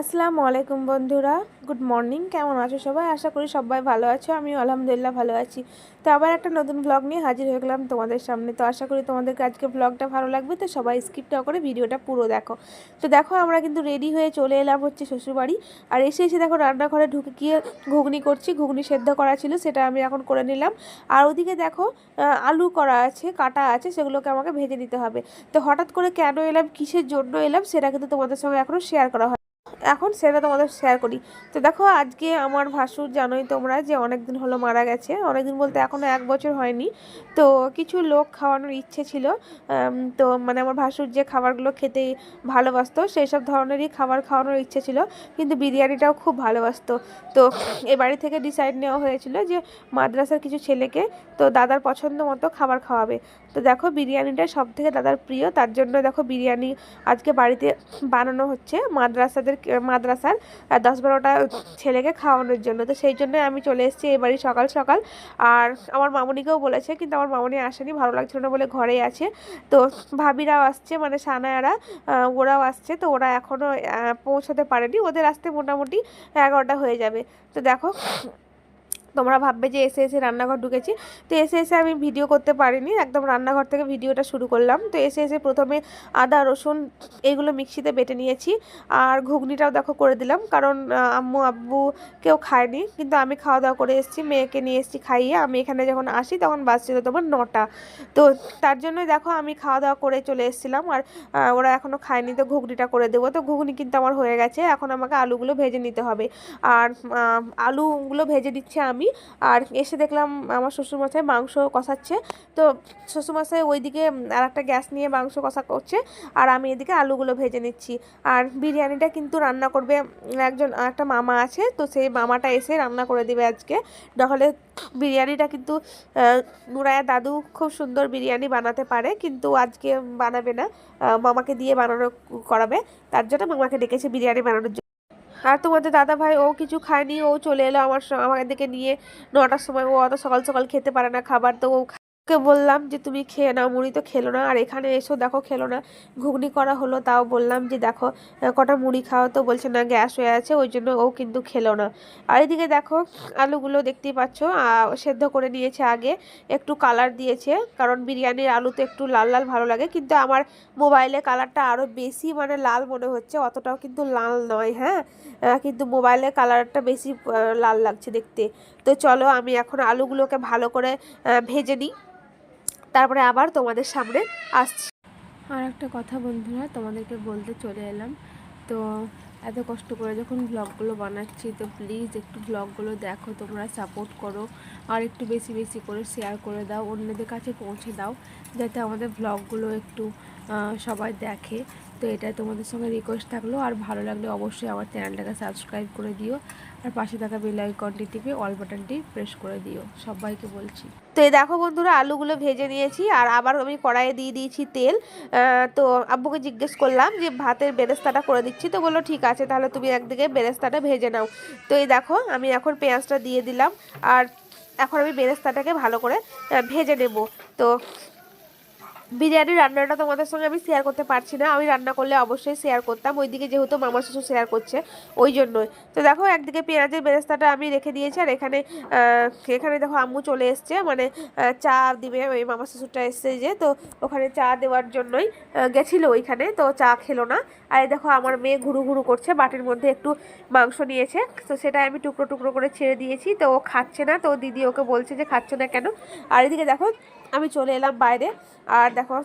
আসসালামু আলাইকুম বন্ধুরা। গুড মর্নিং কেমন আছো সবাই? আশা করি সবাই ভালো আছো। আমি আলহামদুলিল্লাহ ভালো আছি। তো আবার একটা নতুন ব্লগ নিয়ে হাজির হয়ে গেলাম তোমাদের সামনে। তো আশা করি তোমাদেরকে আজকে ব্লগটা ভালো লাগবে। তো সবাই স্কিপ না করে ভিডিওটা পুরো দেখো। তো দেখো, আমরা কিন্তু রেডি হয়ে চলে এলাম হচ্ছে শ্বশুরবাড়ি। আর এসে এসে দেখো, রান্নাঘরে ঢুকে গিয়ে ঘুগনি করছি। ঘুগনি সেদ্ধ করা ছিল, সেটা আমি এখন করে নিলাম। আর ওদিকে দেখো আলু করা আছে, কাটা আছে, সেগুলোকে আমাকে ভেজে নিতে হবে। তো হঠাৎ করে কেন এলাম? কিসের জন্য এলাম? সেটা কিন্তু তোমাদের সঙ্গে এখনও শেয়ার করা হয় এখন সেটা তোমাদের শেয়ার করি। তো দেখো, আজকে আমার ভাসুর জানোই তোমরা যে অনেক দিন হলো মারা গেছে। অনেক দিন বলতে এখনও এক বছর হয়নি। তো কিছু লোক খাওয়ানোর ইচ্ছে ছিল। তো মানে আমার ভাসুর যে খাবারগুলো খেতে ভালোবাসতো, সেই সব ধরনেরই খাবার খাওয়ানোর ইচ্ছে ছিল। কিন্তু বিরিয়ানিটাও খুব ভালোবাসতো। তো এ বাড়ি থেকে ডিসাইড নেওয়া হয়েছিল যে মাদ্রাসার কিছু ছেলেকে তো দাদার পছন্দ মতো খাবার খাওয়াবে। তো দেখো বিরিয়ানিটা সব থেকে দাদার প্রিয়, তার জন্য দেখো বিরিয়ানি আজকে বাড়িতে বানানো হচ্ছে মাদ্রাসাদের, মাদ্রাসার দশ বারোটা ছেলেকে খাওয়ানোর জন্য। তো সেই জন্য আমি চলে এসেছি এই বাড়ি সকাল সকাল। আর আমার মামনিকেও বলেছে, কিন্তু আমার মামনি আসেনি, ভালো লাগছিল না বলে ঘরেই আছে। তো ভাবিরাও আসছে মানে সানায়ারা ওরাও আসছে, তো ওরা এখনও পৌঁছাতে পারেনি। ওদের আসতে মোটামুটি এগারোটা হয়ে যাবে। তো দেখো তোমরা ভাববে যে এসে এসে রান্নাঘর ঢুকেছি। তো এসে এসে আমি ভিডিও করতে পারিনি, একদম রান্নাঘর থেকে ভিডিওটা শুরু করলাম। তো এসে এসে প্রথমে আদা, রসুন এইগুলো মিক্সিতে বেটে নিয়েছি। আর ঘুগনিটাও দেখো করে দিলাম, কারণ আম্মু, আব্বু কেউ খায়নি, কিন্তু আমি খাওয়া দাওয়া করে এসেছি, মেয়েকে নিয়ে এসেছি খাইয়ে। আমি এখানে যখন আসি তখন বাজছিল তোমার নটা। তো তার জন্য দেখো আমি খাওয়া দাওয়া করে চলে এসেছিলাম, আর ওরা এখনও খায়নি, তো ঘুগনিটা করে দেবো। তো ঘুগনি কিন্তু আমার হয়ে গেছে, এখন আমাকে আলুগুলো ভেজে নিতে হবে। আর আলুগুলো ভেজে দিচ্ছি আমি আর এসে দেখলাম আমার শ্বশুরমশাই মাংস কষাচ্ছে। তো শ্বশুরমশাই ওইদিকে আর একটা গ্যাস নিয়ে মাংস কষা করছে। আর আমি এদিকে আলুগুলো ভেজে নিচ্ছি। আর বিরিয়ানিটা কিন্তু রান্না করবে একজন একটা মামা আছে। তো সেই মামাটা এসে রান্না করে দেবে আজকে। নাহলে বিরিয়ানিটা কিন্তু নুরায়া দাদু খুব সুন্দর বিরিয়ানি বানাতে পারে। কিন্তু আজকে বানাবে না। মামাকে দিয়ে বানানো করাবে। তার জন্য মামাকে ডেকেছে বিরিয়ানি বানানোর জন্য। আর তোমাদের দাদা ভাই ও কিছু খায়নি, ও চলে এলো আমার আমাকে দিকে নিয়ে নটার সময়, ও অত সকাল সকাল খেতে পারে না খাবার, তো ও ওকে বললাম যে, তুমি খেয়ে নাও, মুড়ি তো খেলো না। আর এখানে এসো, দেখো খেলো না। ঘুগনি করা হলো, তাও বললাম যে, দেখো কটা মুড়ি খাও। তো বলছে, না, গ্যাস হয়ে আছে, ওই জন্য ও কিন্তু খেলো না। আর এদিকে দেখো, আলুগুলো দেখতেই পাচ্ছ সেদ্ধ করে নিয়েছে আগে, একটু কালার দিয়েছে, কারণ বিরিয়ানির আলু তো একটু লাল লাল ভালো লাগে। কিন্তু আমার মোবাইলে কালারটা আরও বেশি মানে লাল মনে হচ্ছে, অতটাও কিন্তু লাল নয় হ্যাঁ? কিন্তু মোবাইলে কালারটা বেশি লাল লাগছে দেখতে। তো চলো, আমি এখন আলুগুলোকে ভালো করে ভেজে নিই। তারপরে আবার তোমাদের সামনে আসছি। আর একটা কথা বন্ধুরা, তোমাদেরকে বলতে চলে এলাম। তো এত কষ্ট করে যখন ব্লগগুলো বানাচ্ছি, তো প্লিজ একটু ব্লগগুলো দেখো, তোমরা সাপোর্ট করো। আর একটু বেশি বেশি করে শেয়ার করে দাও, অন্যদের কাছে পৌঁছে দাও, যাতে আমাদের ব্লগগুলো একটু সবাই দেখে। তো এটাই তোমাদের সঙ্গে রিকোয়েস্ট থাকল। আর ভালো লাগলে অবশ্যই আমার চ্যানেলটাকে সাবস্ক্রাইব করে দিও। আর পাশে থাকা বেল আইকনটি টিপে অল বাটনটি প্রেস করে দিও। সবাইকে বলছি। তো এই দেখো বন্ধুরা, আলুগুলো ভেজে নিয়েছি আর আবার আমি কড়াইয়ে দিয়ে দিয়েছি তেল। তো আব্বুকে জিজ্ঞেস করলাম যে ভাতের বেরেস্তাটা করে দিচ্ছি, তো বলল, ঠিক আছে, তাহলে তুমি একদিকে বেরেস্তাটা ভেজে নাও। তো এই দেখো, আমি এখন পেঁয়াজটা দিয়ে দিলাম আর এখন আমি বেরেস্তাটাকে ভালো করে ভেজে নেব। তো বিরিয়ানির রান্নাটা তোমাদের সঙ্গে আমি শেয়ার করতে পারছি না। আমি রান্না করলে অবশ্যই শেয়ার করতাম। ওইদিকে যেহেতু মামা শ্বশুর শেয়ার করছে, ওই জন্যই। তো দেখো, একদিকে পেঁয়াজের বেরেস্তাটা আমি রেখে দিয়েছি, আর এখানে এখানে দেখো আম্মু চলে এসছে। মানে চা দিবে ওই মামা শ্বশুরটা এসছে যে, তো ওখানে চা দেওয়ার জন্যই গেছিল ওইখানে, তো চা খেলো না। আর এই দেখো, আমার মেয়ে ঘুরু ঘুরু করছে, বাটির মধ্যে একটু মাংস নিয়েছে। তো সেটা আমি টুকরো টুকরো করে ছেড়ে দিয়েছি, তো ও খাচ্ছে না। তো দিদি ওকে বলছে যে, খাচ্ছে না কেন? আর এদিকে দেখো আমি চলে এলাম বাইরে। আর দেখো,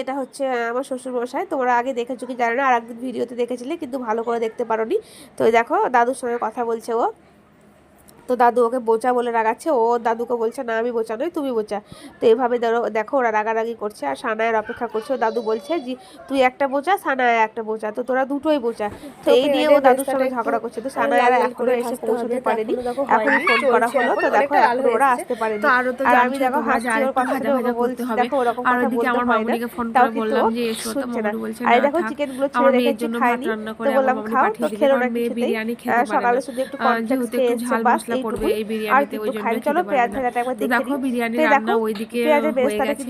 এটা হচ্ছে আমার শ্বশুরমশাই। তোমরা আগে দেখেছ কি জানো না, আর একদিন ভিডিওতে দেখেছিলে, কিন্তু ভালো করে দেখতে পারোনি। তো দেখো, দাদুর সঙ্গে কথা বলছে ও। তো দাদু ওকে বোচা বলে রাগাচ্ছে ও দাদুকে বলছে না আমি বোচা নই তুমি বোচা। তো এইভাবে ধরো- দেখো ওরা রাগারাগি করছে আর সানায়ের অপেক্ষা করছে। ও দাদু বলছে যে তুই একটা বোচা সানায় একটা বোচা তো তোরা দুটোই বোচা। তো এই নিয়ে ও দাদুর সঙ্গে ঝগড়া করছে। তো সানায়ারা এখনও এসে পৌঁছতে পারেনি। এখনই ফোন করা হলো তো দেখো এখন ওরা আসতে পারেনি। তো আরও আমি দেখো হাসছি ওর কথা বলছে, দেখো ওরকম কথা বলতে হয় না। তাও করে কিন্তু শুনছে না। আর দেখো চিকেনগুলো ছেড়ে রেখেছি খাইনি। তো বললাম খাও তো খেলো না কিছুতেই। সকালে শুধু একটু কনফ্লেক্স খেয়ে এসছে বাস। পড়বে। এই বিরিয়ানিতে ওই জন্য চলো পেঁয়াজ ভাজাটা একবার দেখে দেখো বিরিয়ানি রান্না ওইদিকে হয়ে গেছে।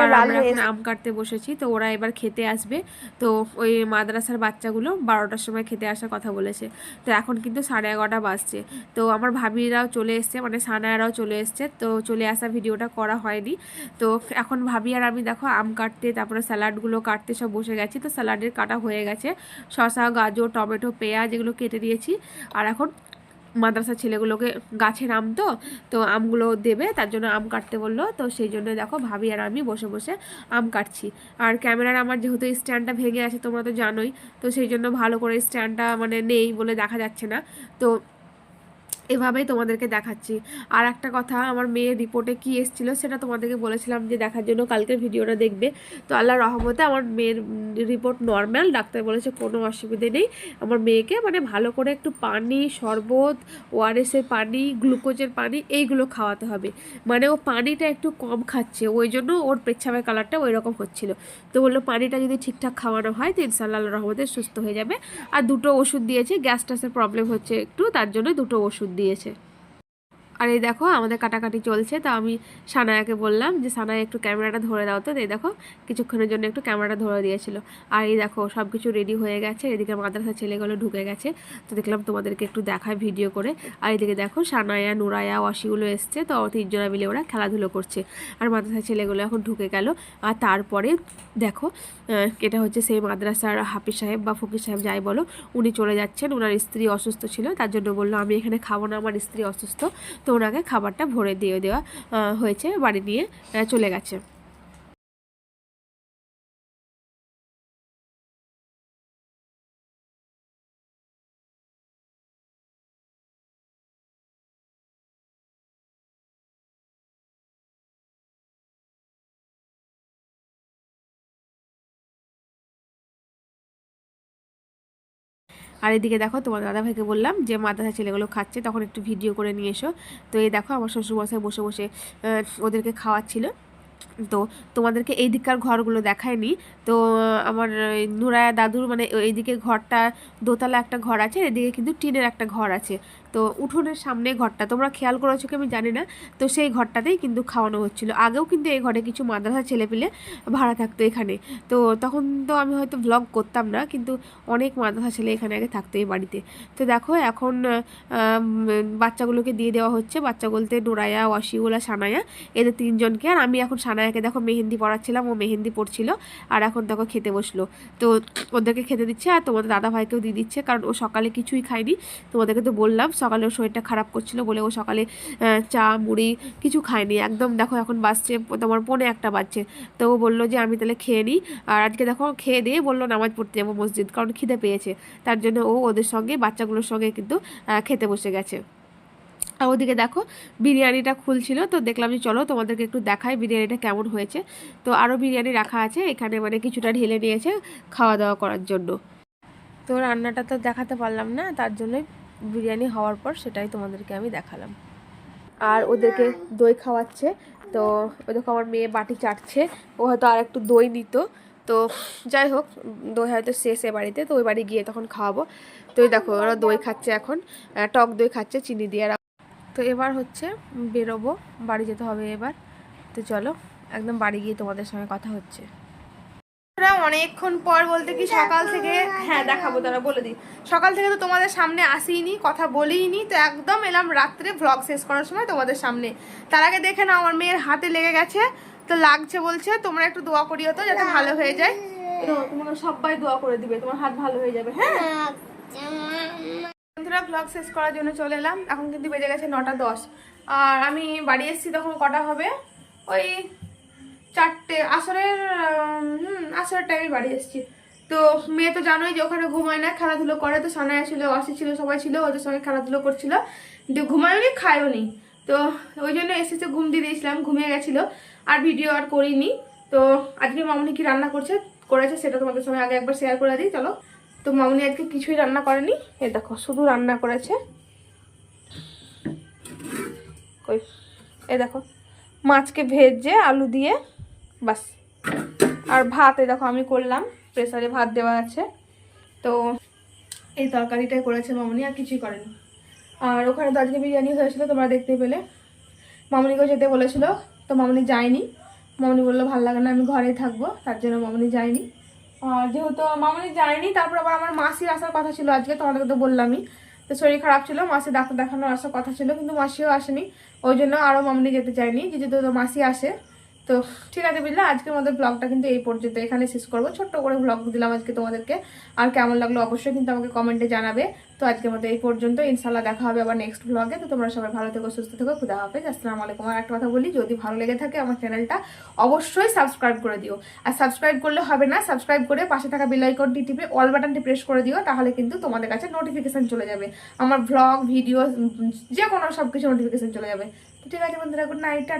আর লাল আমরা এখন আম কাটতে বসেছি তো ওরা এবার খেতে আসবে। তো ওই মাদ্রাসার বাচ্চাগুলো বারোটার সময় খেতে আসার কথা বলেছে। তো এখন কিন্তু সাড়ে এগারোটা বাজছে। তো আমার ভাবিরাও চলে এসছে মানে সানায়ারাও চলে এসছে। তো চলে আসা ভিডিওটা করা হয়নি। তো এখন ভাবি আর আমি দেখো আম কাটতে তারপরে স্যালাডগুলো কাটতে সব বসে গেছি। তো স্যালাডের কাটা হয়ে গেছে। শসা গাজর টমেটো পেঁয়াজ এগুলো কেটে দিয়েছি। আর এখন মাদ্রাসার ছেলেগুলোকে গাছের আম তো তো আমগুলো দেবে, তার জন্য আম কাটতে বলল। তো সেই জন্য দেখো ভাবি আর আমি বসে বসে আম কাটছি। আর ক্যামেরার আমার যেহেতু স্ট্যান্ডটা ভেঙে আছে, তোমরা তো জানোই। তো সেই জন্য ভালো করে স্ট্যান্ডটা মানে নেই বলে দেখা যাচ্ছে না। তো এভাবেই তোমাদেরকে দেখাচ্ছি। আর একটা কথা, আমার মেয়ের রিপোর্টে কি এসেছিল সেটা তোমাদেরকে বলেছিলাম যে দেখার জন্য কালকের ভিডিওটা দেখবে। তো আল্লাহ রহমতে আমার মেয়ের রিপোর্ট নর্মাল, ডাক্তার বলেছে কোনো অসুবিধে নেই। আমার মেয়েকে মানে ভালো করে একটু পানি, শরবত ওআরএসের পানি, গ্লুকোজের পানি এইগুলো খাওয়াতে হবে। মানে ও পানিটা একটু কম খাচ্ছে, ওই জন্য ওর পেচ্ছামের কালারটা ওই রকম হচ্ছিল। তো বলল, পানিটা যদি ঠিকঠাক খাওয়ানো হয়, তো ইনশাল্লাহ আল্লাহ রহমতে সুস্থ হয়ে যাবে। আর দুটো ওষুধ দিয়েছে, গ্যাস প্রবলেম হচ্ছে একটু, তার জন্য দুটো ওষুধ দিয়েছে। আর এই দেখো আমাদের কাটাকাটি চলছে, তো আমি সানায়াকে বললাম যে, সানায়, একটু ক্যামেরাটা ধরে দাও তো। এই দেখো কিছুক্ষণের জন্য একটু ক্যামেরাটা ধরে দিয়েছিল। আর এই দেখো সব কিছু রেডি হয়ে গেছে, এদিকে মাদ্রাসা ছেলেগুলো ঢুকে গেছে। তো দেখলাম তোমাদেরকে একটু দেখায় ভিডিও করে। আর এদিকে দেখো সানায়া, নুরায়া অসিগুলো এসছে, তো তিনজনা মিলে ওরা খেলাধুলো করছে। আর মাদ্রাসা ছেলেগুলো এখন ঢুকে গেল। আর তারপরে দেখো এটা হচ্ছে সেই মাদ্রাসার হাফিজ সাহেব বা ফকির সাহেব যাই বলো, উনি চলে যাচ্ছেন। ওনার স্ত্রী অসুস্থ ছিল, তার জন্য বলল, আমি এখানে খাব না, আমার স্ত্রী অসুস্থ। তো ওনাকে খাবারটা ভরে দিয়ে দেওয়া হয়েছে বাড়ি নিয়ে চলে গেছে। আর এদিকে দেখো তোমার দাদাভাইকে বললাম যে মাদ্রাসা ছেলেগুলো খাচ্ছে, তখন একটু ভিডিও করে নিয়ে এসো। তো এই দেখো আমার শ্বশুরমশাই বসে বসে ওদেরকে খাওয়াচ্ছিল। তো তোমাদেরকে এই দিককার ঘরগুলো দেখায়নি। তো আমার নুরায়া দাদুর মানে এইদিকে ঘরটা দোতলা একটা ঘর আছে এদিকে কিন্তু টিনের একটা ঘর আছে। তো উঠোনের সামনে ঘরটা, তোমরা খেয়াল করেছ কি আমি জানি না, তো সেই ঘরটাতেই কিন্তু খাওয়ানো হচ্ছিল। আগেও কিন্তু এই ঘরে কিছু মাদ্রাসা ছেলেপিলে ভাড়া থাকতো এখানে। তো তখন তো আমি হয়তো ব্লগ করতাম না, কিন্তু অনেক মাদ্রাসা ছেলে এখানে আগে থাকতো এই বাড়িতে। তো দেখো এখন বাচ্চাগুলোকে দিয়ে দেওয়া হচ্ছে। বাচ্চা বলতে নোরায়া ওয়াশিউলা সানায়া, এদের তিনজনকে। আর আমি এখন সানায়াকে দেখো মেহেন্দি পড়াচ্ছিলাম ও মেহেন্দি পড়ছিল আর এখন দেখো খেতে বসল। তো ওদেরকে খেতে দিচ্ছে, আর তোমাদের দাদা ভাইকেও দিয়ে দিচ্ছে, কারণ ও সকালে কিছুই খায়নি। তোমাদেরকে তো বললাম সকালে ওর শরীরটা খারাপ করছিল বলে ও সকালে চা, মুড়ি কিছু খায়নি একদম দেখো এখন বাজছে, তোমার পৌনে একটা বাজছে। তো ও বলল যে, আমি তাহলে খেয়ে নিই। আর আজকে দেখো খেয়ে দিয়ে বলল নামাজ পড়তে যাব মসজিদ, কারণ খিদে পেয়েছে। তার জন্য ও ওদের সঙ্গে, বাচ্চাগুলোর সঙ্গে কিন্তু খেতে বসে গেছে। আর ওদিকে দেখো বিরিয়ানিটা খুলছিল, তো দেখলাম যে, চলো তোমাদেরকে একটু দেখাই বিরিয়ানিটা কেমন হয়েছে। তো আরও বিরিয়ানি রাখা আছে, এখানে মানে কিছুটা ঢেলে নিয়েছে খাওয়া দাওয়া করার জন্য। তো রান্নাটা তো দেখাতে পারলাম না, তার জন্যই বিরিয়ানি হওয়ার পর সেটাই তোমাদেরকে আমি দেখালাম। আর ওদেরকে দই খাওয়াচ্ছে। তো দেখো আমার মেয়ে বাটি চাটছে। ও হয়তো আর একটু দই নিত। তো যাই হোক, দই হয়তো শেষ এ বাড়িতে। তো ওই বাড়ি গিয়ে তখন খাওয়াবো। তো দেখো, ওরা দই খাচ্ছে এখন। টক দই খাচ্ছে, চিনি দিয়ে। আর তো এবার হচ্ছে বেরোবো। বাড়ি যেতে হবে এবার। তো চলো, একদম বাড়ি গিয়ে তোমাদের সঙ্গে কথা হচ্ছে। অনেকক্ষণ পর বলতে কি সকাল থেকে হ্যাঁ দেখাবো তারা বলে দিই। সকাল থেকে তো তোমাদের সামনে আসিনি কথা বলিনি তো একদম এলাম রাত্রে ভ্লগ শেষ করার সময় তোমাদের সামনে। তার আগে দেখে না আমার মেয়ের হাতে লেগে গেছে তো লাগছে বলছে তোমরা একটু দোয়া করিও তো যাতে ভালো হয়ে যায়। তো তোমরা সবাই দোয়া করে দিবে তোমার হাত ভালো হয়ে যাবে হ্যাঁ? বন্ধুরা ব্লগ শেষ করার জন্য চলে এলাম এখন কিন্তু বেজে গেছে নটা দশ। আর আমি বাড়ি এসেছি তখন কটা হবে? ওই চারটে, আসরের আসরের টাইমে বাড়ি এসেছি। তো মেয়ে তো জানোই যে ওখানে ঘুমায় না, খেলাধুলো করে। তো সানায়া ছিল অসি ছিল, সবাই ছিল, ওদের সঙ্গে খেলাধুলো করছিল। কিন্তু ঘুমায়ও নি খায়ও নি তো ওই জন্য এসেছে, ঘুম দিয়ে দিয়েছিলাম, ঘুমিয়ে গেছিল। আর ভিডিও আর করিনি। তো আজকে মামুনি কি রান্না করছে, করেছে সেটা তোমাদের সঙ্গে আগে একবার শেয়ার করে দিই, চলো। তো মামুনি আজকে কিছুই রান্না করেনি। এ দেখো, শুধু রান্না করেছে। কই? এ দেখো, মাছকে ভেজে আলু দিয়ে বাস। আর ভাত দেখো আমি করলাম। প্রেসারে ভাত দেওয়া আছে। তো এই তরকারিটাই করেছে মামনি, আর কিছুই করেনি। আর ওখানে তো আজকে বিরিয়ানি হয়েছিল, তোমরা দেখতে পেলে। মামনিকেও যেতে বলেছিল, তো মামনি যায়নি। মামনি বলল, ভালো লাগে না, আমি ঘরেই থাকব। তার জন্য মামনি যায়নি। আর যেহেতু মামনি যায়নি, তারপর আবার আমার মাসির আসার কথা ছিল আজকে তোমাদেরকে তো বললামই। তো শরীর খারাপ ছিল, মাসি ডাক্তার দেখানোর আসার কথা ছিল, কিন্তু মাসিও আসেনি। ওই জন্য আরও মামনি যেতে চায়নি যে যদি তো মাসি আসে। তো ঠিক আছে বুঝলে আজকের মধ্যে ব্লগটা কিন্তু এই পর্যন্ত। এখানে শেষ করব। ছোট্ট করে ব্লগ দিলাম আজকে তোমাদেরকে। আর কেমন লাগল অবশ্যই কিন্তু আমাকে কমেন্টে জানাবে। তো আজকের মধ্যে এই পর্যন্ত। ইনশাল্লাহ দেখা হবে আবার নেক্সট ব্লগে তো তোমরা সবাই ভালো থেকো, সুস্থ থেকো। খুদা হবে আসসালামু আলাইকুম। আর একটা কথা বলি, যদি ভালো লেগে থাকে আমার চ্যানেলটা অবশ্যই সাবস্ক্রাইব করে দিও। আর সাবস্ক্রাইব করলে হবে না সাবস্ক্রাইব করে পাশে থাকা বেল আইকনটি টিপে অল বাটনটি প্রেস করে দিও। তাহলে কিন্তু তোমাদের কাছে নোটিফিকেশান চলে যাবে। আমার ব্লগ ভিডিও যে কোনো সব কিছু নোটিফিকেশান চলে যাবে। তো ঠিক আছে বন্ধুরা গুড নাইট টাটা।